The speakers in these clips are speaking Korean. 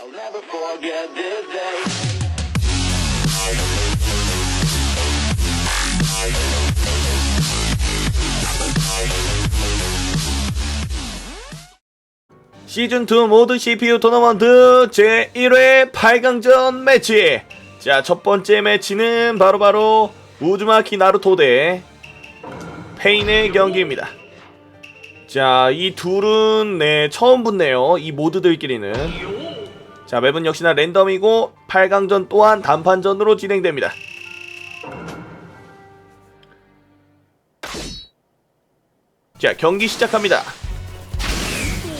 I'll never forget this day. 시즌2 모드 CPU 토너먼트 제1회 8강전 매치. 자 첫번째 매치는 바로 바로 우즈마키 나루토 대 페인의 경기입니다. 자 이 둘은 네 처음 붙네요. 이 모드들끼리는 자 맵은 역시나 랜덤이고 8강전 또한 단판전으로 진행됩니다. 자 경기 시작합니다.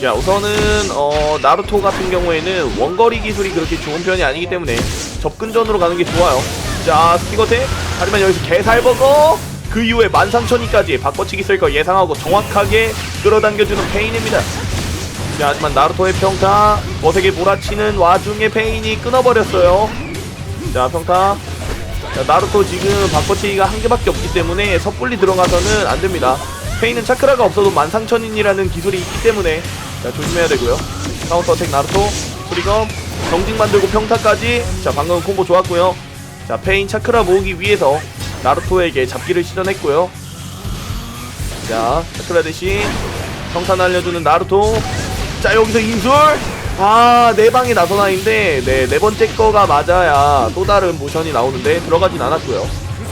자 우선은 어 나루토 같은 경우에는 원거리 기술이 그렇게 좋은 편이 아니기 때문에 접근전으로 가는 게 좋아요. 자 스티거텍 하지만 여기서 개살버거! 그 이후에 만상천이까지 바꿔치기 쓸 거 예상하고 정확하게 끌어당겨주는 페인입니다 자 하지만 나루토의 평타 거세게 몰아치는 와중에 페인이 끊어버렸어요 자 평타 자, 나루토 지금 바꿔치기가 한 개밖에 없기 때문에 섣불리 들어가서는 안 됩니다. 페이는 차크라가 없어도 만상천인이라는 기술이 있기 때문에 자, 조심해야 되고요. 카운터 어택 나루토, 수리검, 정직 만들고 평타까지. 자, 방금 콤보 좋았고요. 자, 페인 차크라 모으기 위해서 나루토에게 잡기를 시전했고요. 자, 차크라 대신 평타 날려주는 나루토. 자, 여기서 인술. 아, 네 방이 나서나인데, 네, 네 번째 거가 맞아야 또 다른 모션이 나오는데 들어가진 않았고요.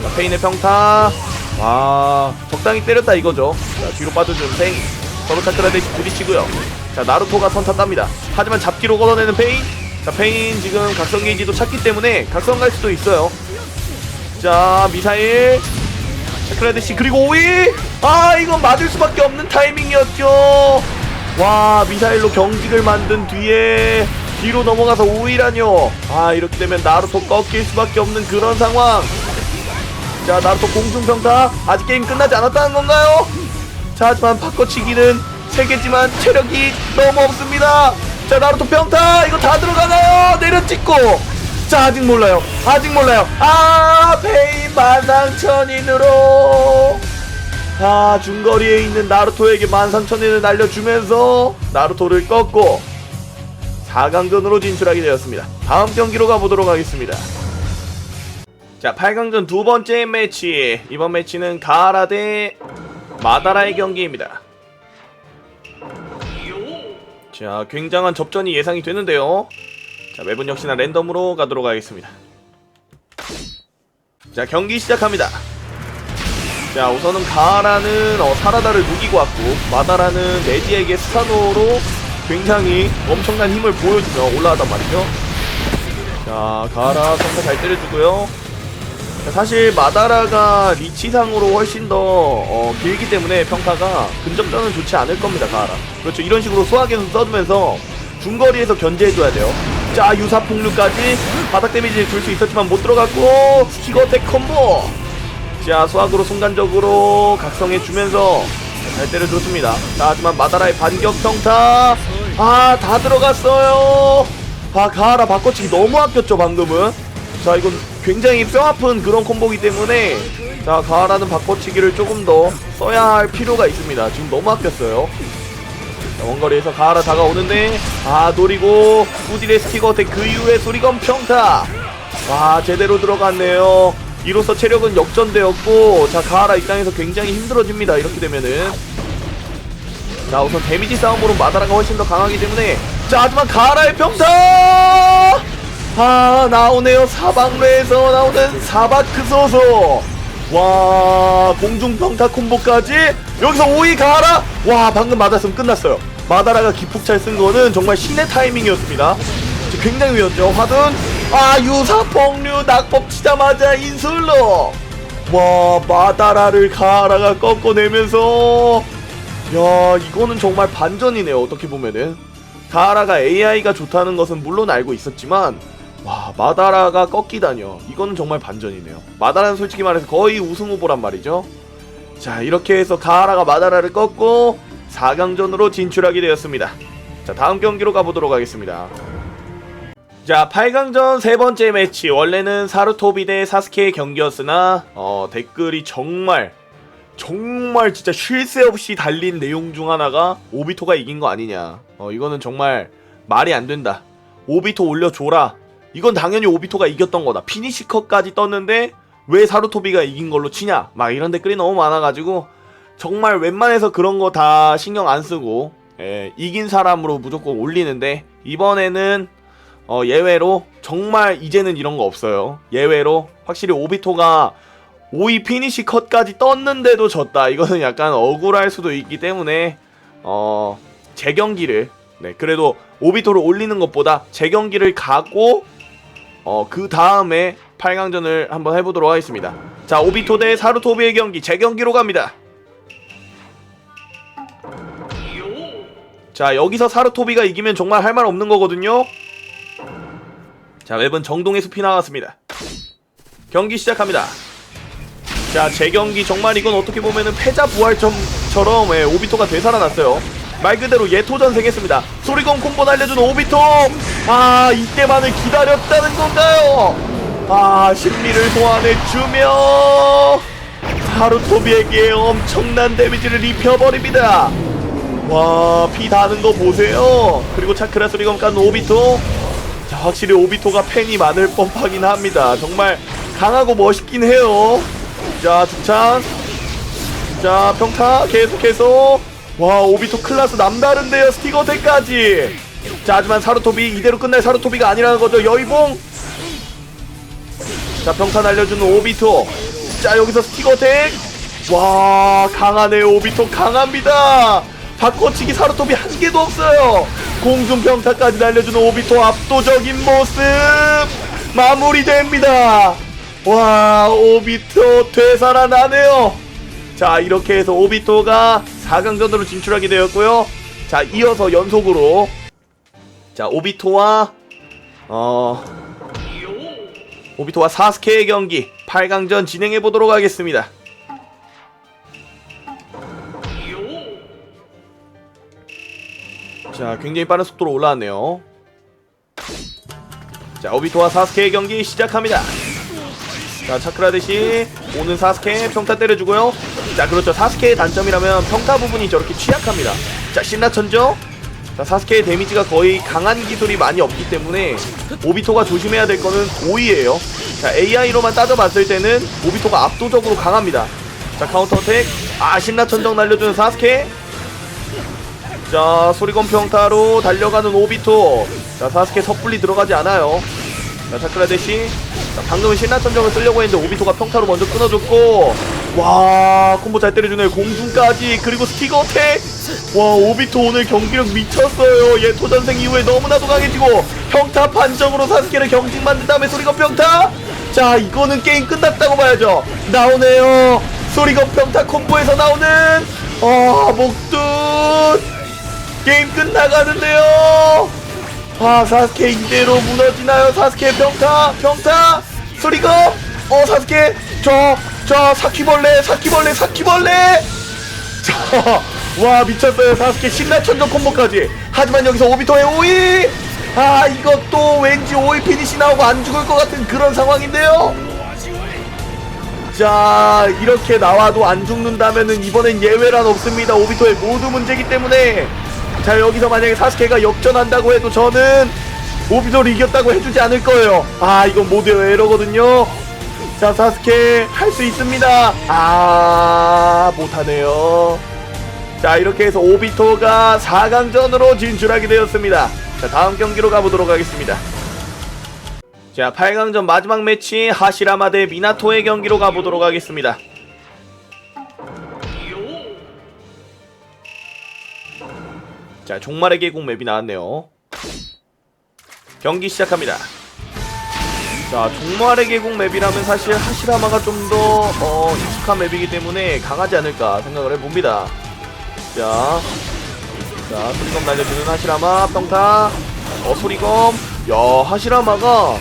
자, 페인의 평타. 와, 적당히 때렸다 이거죠. 자, 뒤로 빠져주는 페인. 서로 대신 부딪히고요. 자, 나루토가 선타 땁니다. 하지만 잡기로 걷어내는 페인. 자, 페인 지금 각성 게이지도 찾기 때문에 각성 갈 수도 있어요. 자, 미사일. 차크라데시 그리고 오이 아 이건 맞을 수밖에 없는 타이밍이었죠 와 미사일로 경직을 만든 뒤에 뒤로 넘어가서 오이라뇨. 아 이렇게 되면 나루토 꺾일 수밖에 없는 그런 상황. 자 나루토 공중평타 아직 게임 끝나지 않았다는 건가요? 자 하지만 바꿔치기는 3개지만 체력이 너무 없습니다. 자 나루토 평타. 이거 다 들어가나요? 내려찍고. 자 아직 몰라요. 아직 몰라요. 아 페인 만상천인으로 아 중거리에 있는 나루토에게 만상천인을 날려주면서 나루토를 꺾고 4강전으로 진출하게 되었습니다. 다음 경기로 가보도록 하겠습니다. 자 8강전 두 번째 매치. 이번 매치는 가하라 대 마다라의 경기입니다. 자 굉장한 접전이 예상이 되는데요. 자 맵은 역시나 랜덤으로 가도록 하겠습니다. 자 경기 시작합니다 자 우선은 가하라는 어, 사라다를 누기고 왔고 마다라는 레지에게 스타노로 굉장히 엄청난 힘을 보여주며 올라가단 말이죠. 자 가하라 성타 잘 때려주고요. 자, 사실 마다라가 리치상으로 훨씬 더 어, 길기 때문에 평타가 근접전은 좋지 않을 겁니다 가하라. 그렇죠. 이런 식으로 소화계속 써주면서 중거리에서 견제해줘야 돼요. 자 유사 폭류까지 바닥 데미지를 줄 수 있었지만 못 들어갔고 스티거텍 콤보 자 수학으로 순간적으로 각성해주면서 잘 때려줬습니다. 자 하지만 마다라의 반격 평타. 아 다 들어갔어요. 아 가하라 바꿔치기 너무 아꼈죠 방금은. 자 이건 굉장히 뼈아픈 그런 콤보기 때문에 자 가하라는 바꿔치기를 조금 더 써야 할 필요가 있습니다. 지금 너무 아꼈어요. 자, 원거리에서 가하라 다가오는데 아 노리고 우딜의 스티거텍 그 이후에 소리검 평타. 와 제대로 들어갔네요 이로써 체력은 역전되었고 자 가하라 입장에서 굉장히 힘들어집니다. 이렇게 되면은. 자 우선 데미지 싸움으로 마다라가 훨씬 더 강하기 때문에. 자 하지만 가하라의 평타 아 나오네요. 사방로에서 나오는 사바크 소소. 와 공중평타 콤보까지. 여기서 오이 가하라! 와 방금 맞았으면 끝났어요. 마다라가 기폭찰 쓴 거는 정말 신의 타이밍이었습니다. 굉장히 위였죠. 화든 아 유사 폭류 낙법 치자마자 인술로. 와 마다라를 가하라가 꺾어내면서. 야 이거는 정말 반전이네요 어떻게 보면은. 가하라가 AI가 좋다는 것은 물론 알고 있었지만 와 마다라가 꺾이다뇨. 이거는 정말 반전이네요. 마다라는 솔직히 말해서 거의 우승 후보란 말이죠. 자 이렇게 해서 가하라가 마다라를 꺾고 4강전으로 진출하게 되었습니다. 자 다음 경기로 가보도록 하겠습니다 자 8강전 세 번째 매치 원래는 사루토비 대 사스케의 경기였으나 어, 댓글이 정말 정말 진짜 쉴 새 없이 달린 내용 중 하나가 오비토가 이긴 거 아니냐 어 이거는 정말 말이 안 된다 오비토 올려줘라. 이건 당연히 오비토가 이겼던 거다. 피니시컷까지 떴는데 왜 사루토비가 이긴 걸로 치냐? 막 이런 댓글이 너무 많아가지고 정말 웬만해서 그런 거 다 신경 안 쓰고 예, 이긴 사람으로 무조건 올리는데 이번에는 어, 예외로 정말 이제는 이런 거 없어요. 예외로 확실히 오비토가 5위 피니시 컷까지 떴는데도 졌다. 이거는 약간 억울할 수도 있기 때문에 어, 재경기를 네, 그래도 오비토를 올리는 것보다 재경기를 가고 어, 그 다음에 8강전을 한번 해보도록 하겠습니다. 자, 오비토 대 사루토비의 경기 재경기로 갑니다. 자, 여기서 사루토비가 이기면 정말 할 말 없는 거거든요. 자, 웹은 정동의 숲이 나왔습니다. 경기 시작합니다. 자, 재경기 정말 이건 어떻게 보면은 패자 부활점처럼 예, 오비토가 되살아났어요. 말 그대로 예토전생했습니다. 소리건 콤보 날려준 오비토! 아, 이때만을 기다렸다는 건가요? 아, 심리를 소환해주며 하루토비에게 엄청난 데미지를 입혀버립니다. 와, 피 다는 거 보세요. 그리고 차크라 소리건 깐 오비토. 자, 확실히 오비토가 팬이 많을 법하긴 합니다. 정말 강하고 멋있긴 해요. 자, 중창. 자, 평타 계속해서. 와, 오비토 클라스 남다른데요. 스티거테까지. 자, 하지만 사루토비 이대로 끝날 사루토비가 아니라는 거죠. 여의봉. 자, 평타 날려주는 오비토. 자, 여기서 스티거텍. 와, 강하네. 오비토 강합니다. 바꿔치기 사루토비 한 개도 없어요. 공중 평타까지 날려주는 오비토 압도적인 모습. 마무리됩니다. 와, 오비토 되살아나네요. 자, 이렇게 해서 오비토가 4강전으로 진출하게 되었고요. 자, 이어서 연속으로 자, 오비토와 어 오비토와 사스케의 경기 8강전 진행해 보도록 하겠습니다. 자, 굉장히 빠른 속도로 올라왔네요. 자, 오비토와 사스케의 경기 시작합니다. 자, 차크라 대시 오는 사스케 평타 때려주고요. 자, 그렇죠. 사스케의 단점이라면 평타 부분이 저렇게 취약합니다. 자, 신라천죠. 자, 사스케의 데미지가 거의 강한 기술이 많이 없기 때문에 오비토가 조심해야 될 거는 오이예요. 자, AI로만 따져봤을 때는 오비토가 압도적으로 강합니다. 자, 카운터 어택. 아, 신라천정 날려주는 사스케. 자, 소리건 평타로 달려가는 오비토. 자, 사스케 섣불리 들어가지 않아요. 자, 차크라 대시. 자, 방금은 신라천정을 쓰려고 했는데 오비토가 평타로 먼저 끊어줬고. 와, 콤보 잘 때려주네요. 공중까지. 그리고 스티거 어택. 와, 오비토 오늘 경기력 미쳤어요. 얘 토전생 이후에 너무나도 강해지고. 평타 판정으로 사스케를 경직 만든 다음에 소리건 평타. 자, 이거는 게임 끝났다고 봐야죠. 나오네요. 소리건 평타 콤보에서 나오는. 아, 목둔. 게임 끝나가는데요. 아 사스케 이대로 무너지나요? 사스케 평타 평타! 소리가? 어 사스케! 저 저 사키벌레 사키벌레 사키벌레! 자와 미쳤어요. 사스케 신라 천정 콤보까지. 하지만 여기서 오비토의 오이! 아 이것도 왠지 오이 피니시 나오고 안 죽을 것 같은 그런 상황인데요. 자 이렇게 나와도 안 죽는다면은 이번엔 예외란 없습니다. 오비토의 모두 문제기 때문에 자 여기서 만약에 사스케가 역전한다고 해도 저는 오비토를 이겼다고 해주지 않을 거예요. 아 이건 모두의 에러거든요. 자 사스케 할 수 있습니다. 아 못하네요. 자 이렇게 해서 오비토가 4강전으로 진출하게 되었습니다. 자 다음 경기로 가보도록 하겠습니다. 자 8강전 마지막 매치 하시라마 대 미나토의 경기로 가보도록 하겠습니다 자 종말의 계곡 맵이 나왔네요. 경기 시작합니다. 자 종말의 계곡 맵이라면 사실 하시라마가 좀더 어, 익숙한 맵이기 때문에 강하지 않을까 생각을 해봅니다. 자, 자 소리검 날려주는 하시라마 평타. 어 소리검. 야 하시라마가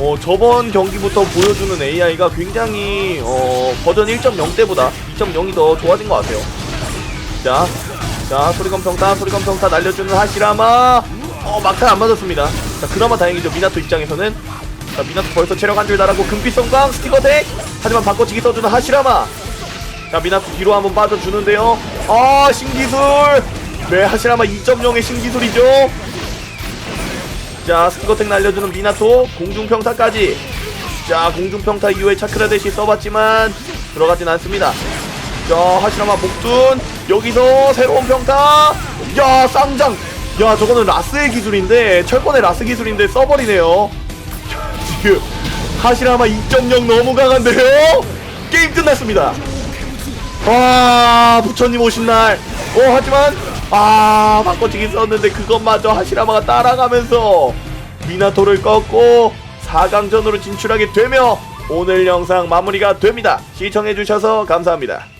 어 저번 경기부터 보여주는 AI가 굉장히 어 버전 1.0 때보다 2.0이 더 좋아진 것 같아요. 자, 자 소리검 평타 소리검 평타 날려주는 하시라마. 어 막타 안 맞았습니다. 자 그나마 다행이죠. 미나토 입장에서는. 자 미나토 벌써 체력 한 줄 달았고 금빛 성광 스티커 덱. 하지만 바꿔치기 써주는 하시라마. 자 미나토 뒤로 한번 빠져주는데요. 아 신기술! 네 하시라마 2.0의 신기술이죠. 자 스키거텍 날려주는 미나토 공중평타까지. 자 공중평타 이후에 차크라 대시 써봤지만 들어가진 않습니다 자 하시라마 복둔 여기서 새로운 평타. 야 쌍장. 야 저거는 라스의 기술인데 철권의 라스 기술인데 써버리네요. 지금 하시라마 2.0 너무 강한데요? 게임 끝났습니다. 와 부처님 오신 날. 어, 하지만 아 바꿔치기 썼는데 그것마저 하시라마가 따라가면서 미나토를 꺾고 4강전으로 진출하게 되며 오늘 영상 마무리가 됩니다. 시청해주셔서 감사합니다